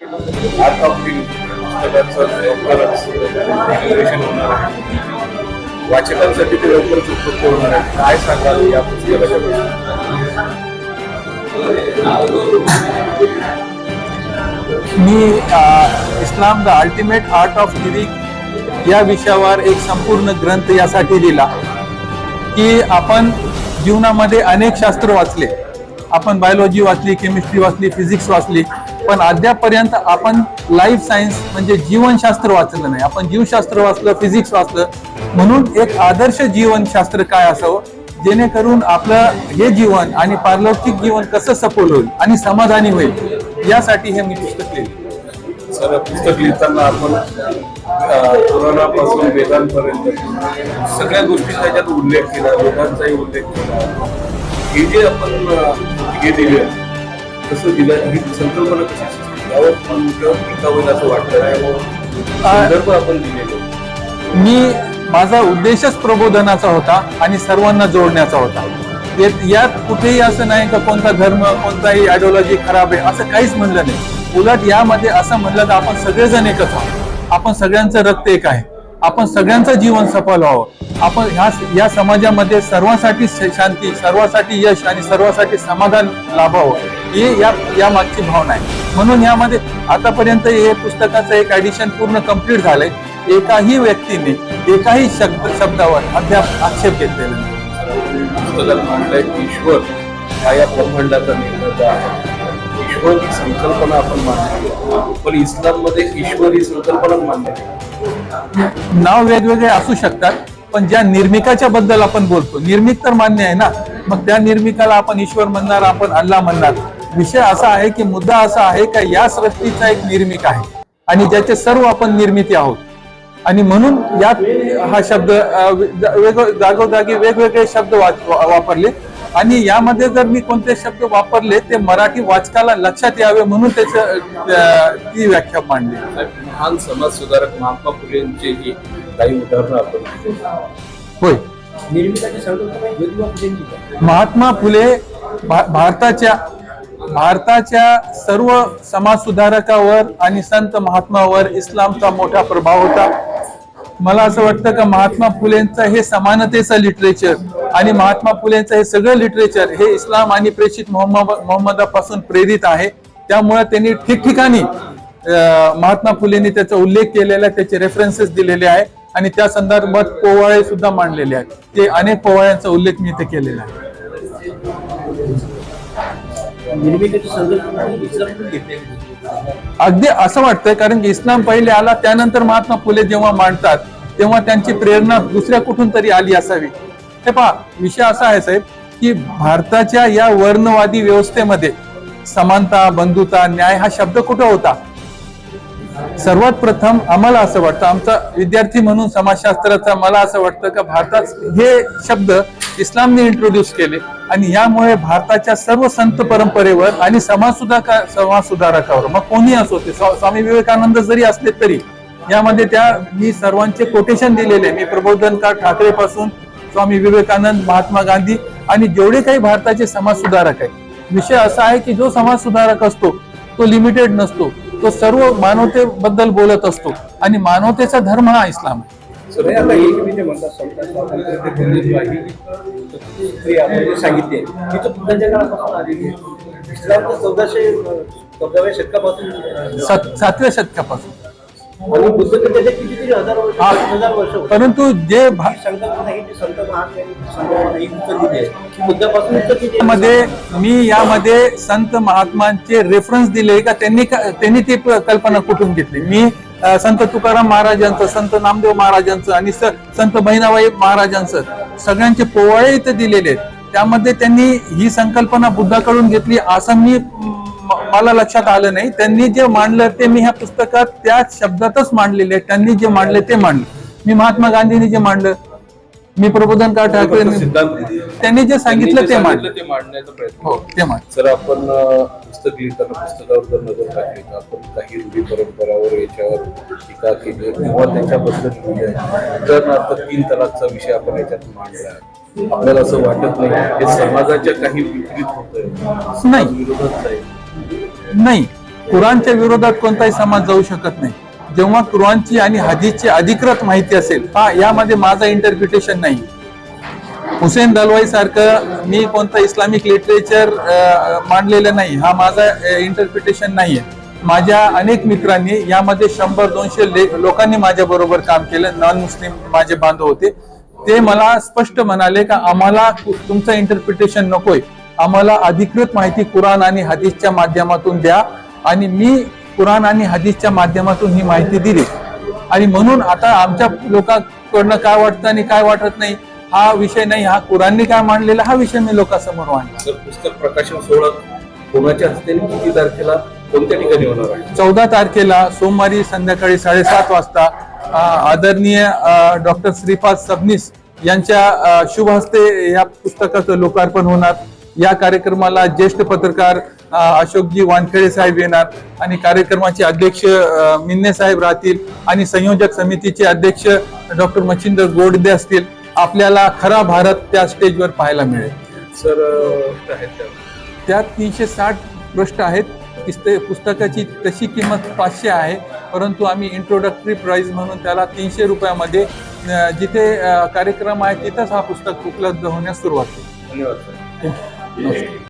Art of living पुस्तकाचं लवकरच inauguration होणार आहे. वाचकांसाठी ते लवकरच उपलब्ध होणार आहे. काय सांगाल या पुस्तकाच्या मी Islam the ultimate art of living या विषयावर एक संपूर्ण ग्रंथ यासाठी लिहिला की आपण जीवनामध्ये अनेक शास्त्र वाचले. आपण बायोलॉजी वाचली केमिस्ट्री वाचली फिजिक्स वाचली पण अद्यापर्यंत आपण लाईफ सायन्स म्हणजे जीवनशास्त्र वाचलं नाही. आपण जीवशास्त्र वाचलं फिजिक्स वाचलं. म्हणून एक आदर्श जीवनशास्त्र काय असावं? जेणेकरून आपलं हे जीवन आणि पारलौकिक जीवन कसं सफल होईल आणि समाधानी होईल यासाठी हे मी पुस्तक लिहिले. सर पुस्तक लिहिताना आपण कोरोनापासून वेदांपर्यंत सगळ्या गोष्टी त्याच्यात उल्लेख केला वेदांचाही उल्लेख केला. हे जे आपण हे दिले कसं दिलं ही संकल्पना कशी? यावर होईल असं वाटतं संदर्भ आपण दिलेले. मी माझा उद्देशच प्रबोधनाचा होता आणि सर्वांना जोडण्याचा होता. यात- यात कुठेही असं नाही का कोणता धर्म कोणताही आयडिओलॉजी खराब आहे असं काहीच म्हणलं नाही. उलट यामध्ये असं म्हणलं तर आपण सगळेजण एकच आहोत. आपण सगळ्यांचं रक्त एक आहे. आपण सगळ्यांचं जीवन सफल व्हावं. आपण ह्या या समाजामध्ये सर्वांसाठी शांती सर्वांसाठी यश आणि सर्वांसाठी समाधान लाभावं. हे या या मागची भावना आहे. म्हणून यामध्ये आतापर्यंत हे पुस्तकाचं एक ऍडिशन पूर्ण कंप्लीट झालंय. एकाही व्यक्तीने एकाही शब्द शब्दावर अद्याप आक्षेप घेतलेला नाही. पुस्तकात मांडलंय ईश्वर हा या ब्रह्मांडाचा निर्माता आहे. ईश्वर ही संकल्पना आपण मांडली पण इस्लाममध्ये ईश्वर ही संकल्पना मांडली नाव वेगवेगळे असू शकतात पण ज्या निर्मिकाच्या बद्दल आपण बोलतो निर्मिक तर मान्य आहे ना मग त्या निर्मिकाला आपण ईश्वर म्हणणार आपण अल्लाह म्हणणार. विषय असा आहे की मुद्दा असा आहे का या सृष्टीचा एक निर्मिक आहे आणि ज्याचे सर्व आपण निर्मिती आहोत. आणि म्हणून यात हा शब्द जागोजागी वेगवेगळे शब्द वापरले. आणि यामध्ये जर मी कोणते शब्द वापरले ते मराठी वाचकाला लक्षात यावे म्हणून त्याचं ती व्याख्या मांडली महान समाज सुधारक महात्मा फुलेंची काही उदाहरणं आपण. होय? महात्मा फुले भा- भारताच्या भारताच्या सर्व समाज सुधारकावर आणि संत महात्मावर इस्लामचा मोठा प्रभाव होता मला असं वाटतं का महात्मा फुलेंचं हे समानतेचं लिटरेचर आणि महात्मा फुलेंचं हे सगळं लिटरेचर हे इस्लाम आणि प्रेषित मोहम्मद मोहम्मदापासून प्रेरित आहे. त्यामुळे त्यांनी ठिकठिकाणी महात्मा फुलेंनी त्याचा उल्लेख केलेला आहे त्याचे रेफरन्सेस दिलेले आहे आणि त्या संदर्भात पोवाळे सुद्धा मांडलेले आहेत. ते अनेक पोवाळ्यांचा उल्लेख मी इथे केलेला आहे. निर्मितीची संकल्पना ही अगदी असं वाटतंय कारण की इस्लाम पहिले आला त्यानंतर महात्मा फुले जेव्हा मांडतात तेव्हा त्यांची प्रेरणा दुसऱ्या कुठून तरी आली असावी. हे पहा विषय असा आहे साहेब की भारताच्या या वर्णवादी व्यवस्थेमध्ये समानता बंधुता न्याय हा शब्द कुठं होता? सर्वात प्रथम आम्हाला असं वाटतं आमचा विद्यार्थी म्हणून समाजशास्त्राचा मला असं वाटतं का भारतात हे शब्द इस्लामने इंट्रोड्यूस केले. आणि यामुळे भारताच्या सर्व संत परंपरेवर आणि समाज सुधारका समाज सुधारकावर मग कोणी असो ते स्वामी विवेकानंद जरी असले तरी यामध्ये त्या मी सर्वांचे कोटेशन दिलेले मी प्रबोधनकार ठाकरे पासून स्वामी विवेकानंद महात्मा गांधी आणि जेवढे काही भारताचे समाज सुधारक आहे विषय असा आहे की जो समाज सुधारक असतो तो लिमिटेड नसतो. तो सर्व मानवतेबद्दल बोलत असतो. आणि मानवतेचा धर्म हा इस्लाम आहे. सगळे आता एक मी म्हणतात समजा स्वातंत्र्य ते बोललेली आहे आपण जे सांगितले ती तर बुद्धांच्या काळापासून आलेली आहे इस्लाम तर चौदाशे चौदाव्या शतकापासून सात- सातव्या शतकापासून आणि बुद्ध तर त्याच्या कितीतरी हजार वर्ष हा. हजार वर्ष होते. परंतु जे भा- ही संकल्पना ही जी संत महात्म्यांनी जी संकल्पना ही उचललेली आहे ती बुद्धापासून उचललेली आहे. मध्ये मी यामध्ये संत महात्मांचे रेफरन्स दिले का त्यांनी का- त्यांनी ती प- कल्पना कुठून घेतली मी संत तुकाराम महाराजांचं संत नामदेव महाराजांचं आणि संत बहिणाबाई महाराजांचं सगळ्यांचे पोवाळे इथे दिलेले आहेत. त्यामध्ये त्यांनी ही संकल्पना बुद्धाकडून घेतली. असं मी मला लक्षात आलं नाही. त्यांनी जे मांडलं ते मी ह्या पुस्तकात त्या शब्दातच मांडलेले त्यांनी जे मांडले ते मांडलं. मी महात्मा गांधींनी जे मांडलं मी प्रबोधनकार ठाकरे सिद्धांत त्यांनी जे सांगितलं ते सांगितलं मांडलं. ते मांडण्याचा प्रयत्न हो ते मांडलं. सर आपण पुस्तक लिहिताना पुस्तकावर जर नजर टाकली तर आपण काही रूढी परंपरावर याच्यावर टीका केली किंवा त्याच्याबद्दल आहे उदाहरणार्थ तीन तलाकचा विषय आपण याच्यात मांडला आहे. आपल्याला असं वाटत नाही हे समाजाच्या काही विपरीत होत नाही. विरोधात नाही. कुराणच्या विरोधात कोणताही समाज जाऊ शकत नाही. जेव्हा कुराणची आणि हदीसची अधिकृत माहिती असेल हा यामध्ये माझा इंटरप्रिटेशन नाही. हुसेन दलवाई सारखं मी कोणतं इस्लामिक लिटरेचर मांडलेलं नाही हा माझा इंटरप्रिटेशन नाही आहे माझ्या अनेक मित्रांनी यामध्ये शंभर दोनशे ले- लोकांनी माझ्या बरोबर काम केलं नॉन मुस्लिम माझे बांधव होते. ते मला स्पष्ट म्हणाले का आम्हाला तुमचं इंटरप्रिटेशन नकोय. आम्हाला अधिकृत माहिती कुराण आणि हदीसच्या माध्यमातून द्या आणि मी कुराण आणि हदीसच्या माध्यमातून ही माहिती दिली. आणि म्हणून आता आमच्या लोकांकडनं काय वाटतं आणि काय वाटत नाही हा विषय नाही हा कुराणनी काय मांडलेला हा विषय मी लोकांसमोर मांडला. पुस्तक प्रकाशन सोहळा कोणाच्या हस्ते किती तारखेला कोणत्या ठिकाणी होणार आहे? चौदा तारखेला सोमवारी संध्याकाळी साडेसात वाजता आदरणीय डॉक्टर श्रीपाद सबनीस यांच्या शुभ हस्ते या पुस्तकाचं लोकार्पण होणार. या कार्यक्रमाला ज्येष्ठ पत्रकार अशोकजी वानखेडे साहेब येणार आणि कार्यक्रमाचे अध्यक्ष मिन्ने साहेब राहतील आणि संयोजक समितीचे अध्यक्ष डॉक्टर मच्छिंद्र गोडदे असतील. आपल्याला खरा भारत त्या स्टेजवर पाहायला मिळेल. सर त्यात तीनशे साठ पृष्ठ आहेत. पुस्त- पुस्तकाची तशी किंमत पाचशे आहे. परंतु आम्ही इंट्रोडक्टरी प्राइस म्हणून त्याला तीनशे रुपयामध्ये जिथे कार्यक्रम आहे तिथंच हा पुस्तक उपलब्ध होण्यास सुरुवात केली. धन्यवाद